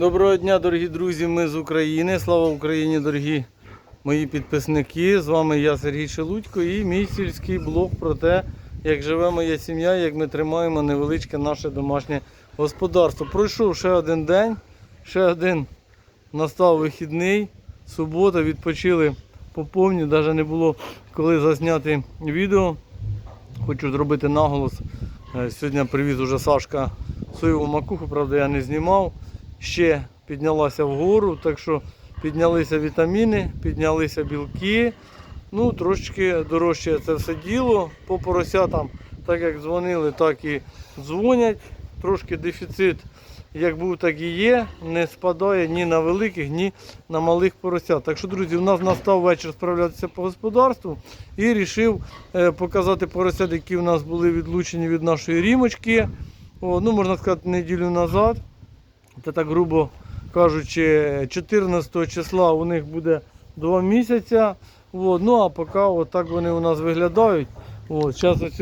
Доброго дня, дорогі друзі, ми з України. Слава Україні, дорогі мої підписники. З вами я, Сергій Шелудько, і мій сільський блог про те, як живе моя сім'я, як ми тримаємо невеличке наше домашнє господарство. Пройшов ще один день, ще один настав вихідний, субота, відпочили по повні, навіть не було коли засняти відео. Хочу зробити наголос. Е, Сьогодні привіз уже Сашка соєву макуху, правда, я не знімав. Ще піднялася вгору, так що піднялися вітаміни, піднялися білки. Ну, трошечки дорожче це все діло. По поросятам, так як дзвонили, так і дзвонять. Трошки дефіцит, як був, так і є. Не спадає ні на великих, ні на малих поросят. Так що, друзі, у нас настав вечір справлятися по господарству і вирішив показати поросят, які у нас були відлучені від нашої рімочки. О, ну, можна сказати, неділю назад. Це так грубо кажучи, 14 числа у них буде 2 місяця. От, ну а поки отак вони у нас виглядають. От, зараз ось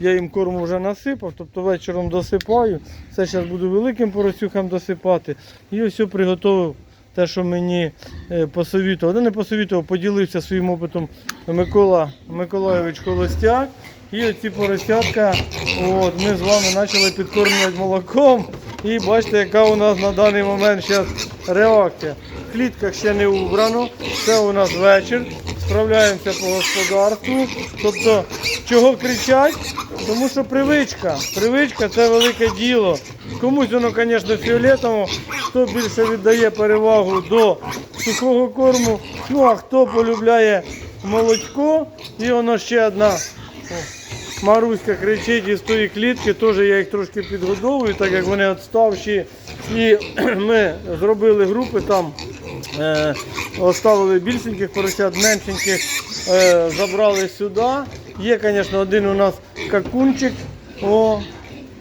я їм корму вже насипав, тобто вечором досипаю. Це зараз буду великим поросюхам досипати. І ось приготував те, що мені е, посовітував. Да не посовітував, поділився своїм опитом Микола Миколайович Холостяк. І оці поросятка от, ми з вами почали підкормлювати молоком. І бачите, яка у нас на даний момент зараз реакція. В клітках ще не убрано, це у нас вечір. Справляємося по господарству. Тобто, чого кричать? Тому що привичка. Привичка це велике діло. Комусь воно, звісно, фіолетово, хто більше віддає перевагу до сухого корму. Ну а хто полюбляє молочко, і воно ще одна. Маруська кричить із тої клітки, теж я їх трошки підгодовую, так як вони відставші. І ми зробили групи там, е, оставили більшеньких поросят, меншеньких е, забрали сюди. Є, звісно, один у нас какунчик. О,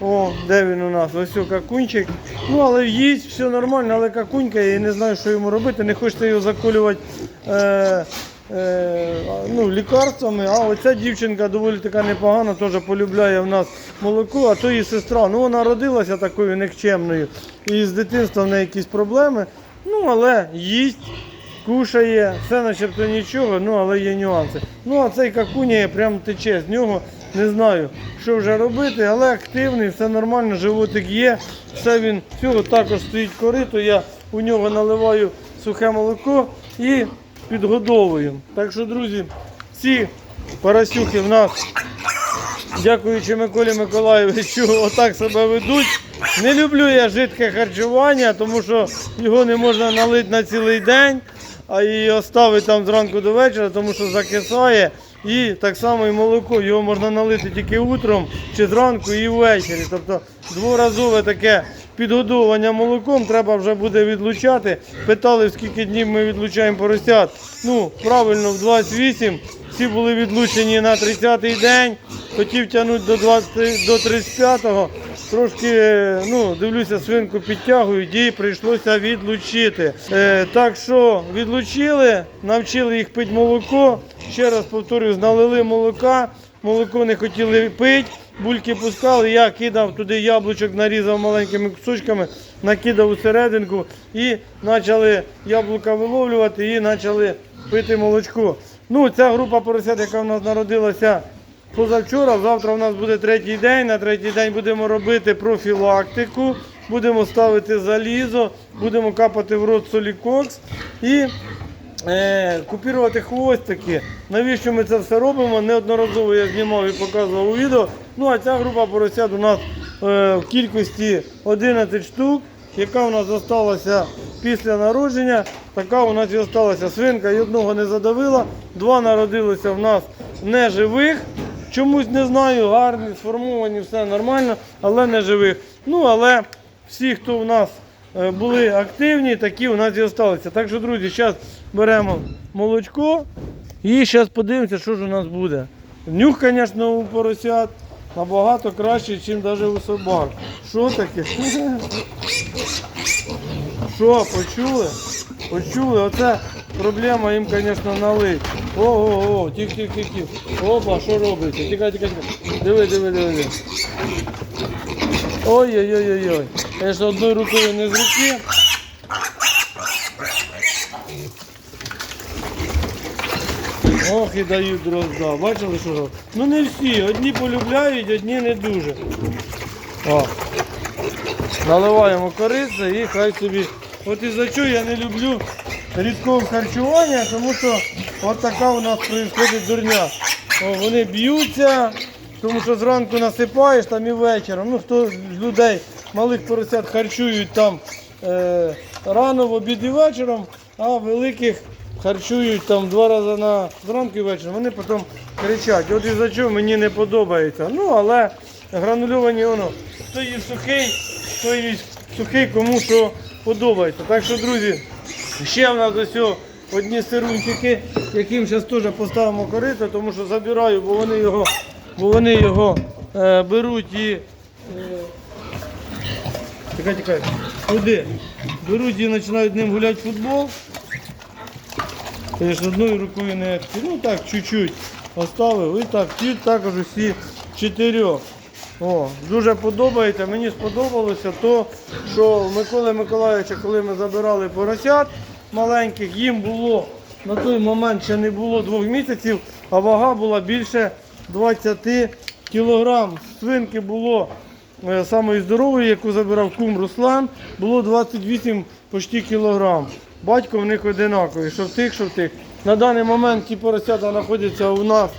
о, де він у нас? Ось какунчик. Ну, але їсть, все нормально, але какунька, я не знаю, що йому робити. Не хочеться його заколювати. Е, ну, лікарствами, а оця дівчинка доволі така непогана, теж полюбляє в нас молоко, а то її сестра. Ну вона родилася такою никчемною. І з дитинства в неї якісь проблеми. Ну, але їсть, кушає, все начебто нічого, ну але є нюанси. Ну, а цей какуня прям тече з нього. Не знаю, що вже робити, але активний, все нормально, животик є. Все він всього також стоїть корито. Я у нього наливаю сухе молоко і підгодовую. Так що, друзі, ці поросюхи в нас, дякуючи Миколі Миколаєвичу, отак себе ведуть. Не люблю я жидке харчування, тому що його не можна налити на цілий день, а і оставити там зранку до вечора, тому що закисає. І так само і молоко, його можна налити тільки утром, чи зранку і ввечері. Тобто дворазове таке підгодовування молоком треба вже буде відлучати. Питали, скільки днів ми відлучаємо поросят. Ну, правильно, в 28. Всі були відлучені на 30-й день. Хотів тягнути до 20, до 35-го. Трошки, е, ну, дивлюся, свинку підтягують і прийшлося відлучити. Е, так що відлучили, навчили їх пити молоко. Ще раз повторюю, налили молока, молоко не хотіли пити, бульки пускали, я кидав туди яблучок, нарізав маленькими кусочками, накидав у серединку і почали яблука виловлювати і почали пити молочко. Ну, ця група поросят, яка в нас народилася позавчора, завтра у нас буде третій день. На третій день будемо робити профілактику, будемо ставити залізо, будемо капати в рот солікокс і е, купірувати хвостики. Навіщо ми це все робимо? Неодноразово я знімав і показував у відео. Ну а ця група поросят у нас е, в кількості 11 штук, яка у нас залишилася після народження. Така у нас і залишилася свинка, і одного не задавила, два народилися в нас неживих. Чомусь не знаю, гарні, сформовані, все нормально, але не живих. Ну, але всі, хто у нас були активні, такі у нас і залишилися. Так що, друзі, зараз беремо молочко і зараз подивимося, що ж у нас буде. Нюх, звісно, у поросят набагато краще, ніж навіть у собак. Що таке? Що, почули? Почули, оце проблема їм, звісно, налить. Ого, тих, тих, тих, тих. Опа, що робиться? Тікай, тікай, тікай. Диви, диви, диви. диви. Я Звісно, одною рукою не з руки. Ох, і дають дрозда. Бачили, що? Ну не всі, одні полюбляють, одні не дуже. О. Наливаємо корице і хай собі. От і за що я не люблю рідкого харчування, тому що от така у нас відбувається дурня. О, Вони б'ються, тому що зранку насипаєш там і вечором. Ну, хто з людей малих поросят харчують там е, рано в обід і вечором, а великих харчують там два рази на зранку і вечором. Вони потім кричать. От і за чого мені не подобається. Ну але гранульовані воно. Хто їсть сухий, хто їсть сухий, кому що подобається. Так що, друзі, ще в нас ось одні сирунчики, яким зараз теж поставимо корито, тому що забираю, бо вони його, бо вони його е, беруть і. Е, Тікай, тікай. Куди? Беруть і починають ним гуляти в футбол. Звісно, одною рукою не ну так, чуть-чуть оставив. І так, ті також усі чотирьох. О, дуже подобається. Мені сподобалося то, що в Миколи Миколаївича, коли ми забирали поросят маленьких, їм було на той момент ще не було двох місяців, а вага була більше 20 кілограм. Свинки було самої здорової, яку забирав кум Руслан, було 28 почти кілограм. Батько в них одинаковий, що в тих, що в тих. На даний момент ті поросята знаходяться у нас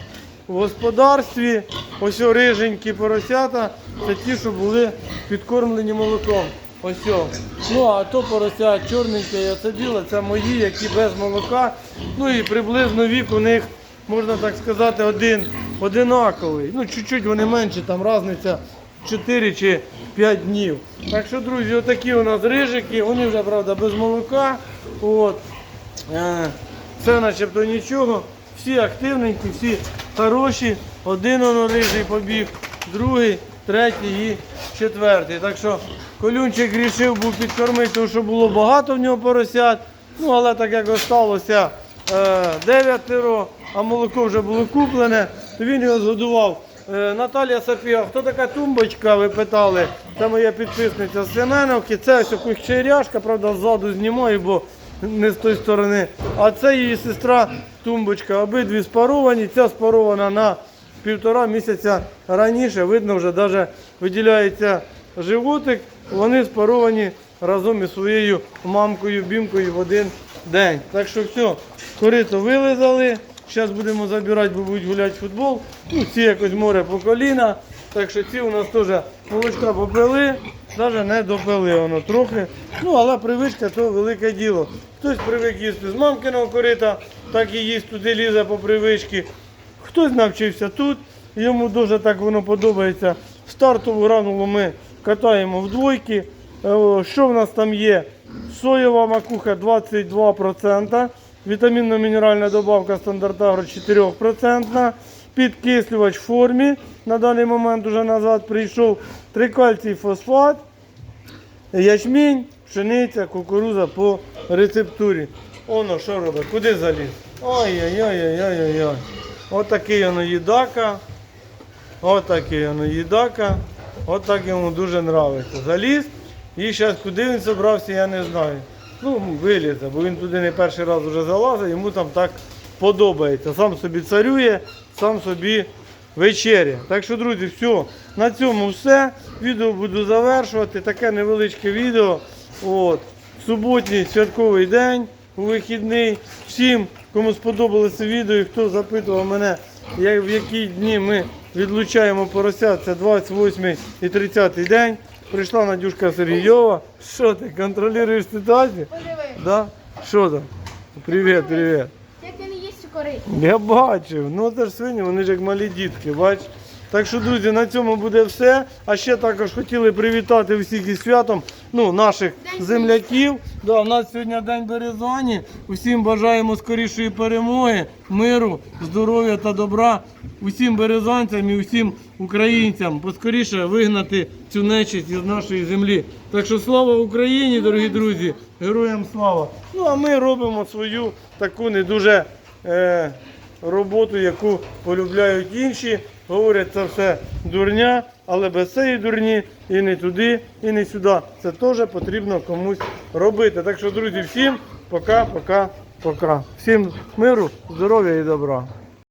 в господарстві. Ось риженькі поросята, це ті, що були підкормлені молоком. Ось. Ну а то порося чорненьке, і оце біле, це мої, які без молока. Ну і приблизно вік у них, можна так сказати, один одинаковий. Ну, чуть-чуть вони менші, там різниця 4 чи 5 днів. Так що, друзі, отакі у нас рижики, вони вже, правда, без молока. От. Е, Це начебто нічого. Всі активненькі, всі хороші. Один воно рижий побіг, другий, третій і четвертий. Так що колюнчик рішив був підкормити, тому що було багато в нього поросят. Ну, але так як осталося е, дев'ятеро, а молоко вже було куплене, то він його згодував. Е, Наталія Софія, хто така тумбочка, ви питали, це моя підписниця з Семеновки, це ось кущеряшка, правда, ззаду знімаю, бо не з тої сторони. А це її сестра тумбочка, обидві спаровані, ця спарована на півтора місяця раніше, видно, вже навіть виділяється животик, вони спаровані разом із своєю мамкою, бімкою в один день. Так що все, корито вилизали. Зараз будемо забирати, бо будуть гуляти в футбол. Ну, ці якось море по коліна. Так що ці у нас теж молочка попили, навіть не допили воно трохи. Ну, але привичка то велике діло. Хтось привик їсти з мамкиного корита, так і їсть туди лізе по привичці. Хтось навчився тут, йому дуже так воно подобається. Стартову гранулу ми катаємо в двойки. Е, Що в нас там є? Соєва макуха 22%, вітамінно-мінеральна добавка стандарт Агро 4%, підкислювач в формі. На даний момент уже назад прийшов трикальцій фосфат, ячмінь, пшениця, кукуруза по рецептурі. Оно що робить? Куди заліз? Ой-ой-ой-ой-ой-ой. Отакий воно їдака. Отакий воно їдака. Отак йому дуже подобається. Заліз. І зараз куди він зібрався, я не знаю. Ну, вилізе, бо він туди не перший раз вже залазить, йому там так подобається. Сам собі царює, сам собі вечеря. Так що, друзі, все. На цьому все. Відео буду завершувати. Таке невеличке відео. От. Суботній святковий день у вихідний. Всім, кому сподобалося відео і хто запитував мене, в які дні ми відлучаємо поросят, це 28 і 30 день. Прийшла Надюшка Сергійова. Що ти, контролюєш ситуацію? Да? Що там? Привіт, привіт. як він їсть у корить. Я бачив. Ну це ж свині, вони ж як малі дітки, бач. Так що, друзі, на цьому буде все. А ще також хотіли привітати всіх із святом ну, наших земляків. Да, у нас сьогодні День Березані. Усім бажаємо скорішої перемоги, миру, здоров'я та добра усім березанцям і усім українцям. Поскоріше вигнати цю нечисть із нашої землі. Так що слава Україні, дорогі друзі! Героям слава! Ну а ми робимо свою таку не дуже. Е, роботу, яку полюбляють інші. Говорять, це все дурня, але без цієї дурні і не туди, і не сюди. Це теж потрібно комусь робити. Так що, друзі, всім пока, пока, пока. Всім миру, здоров'я і добра.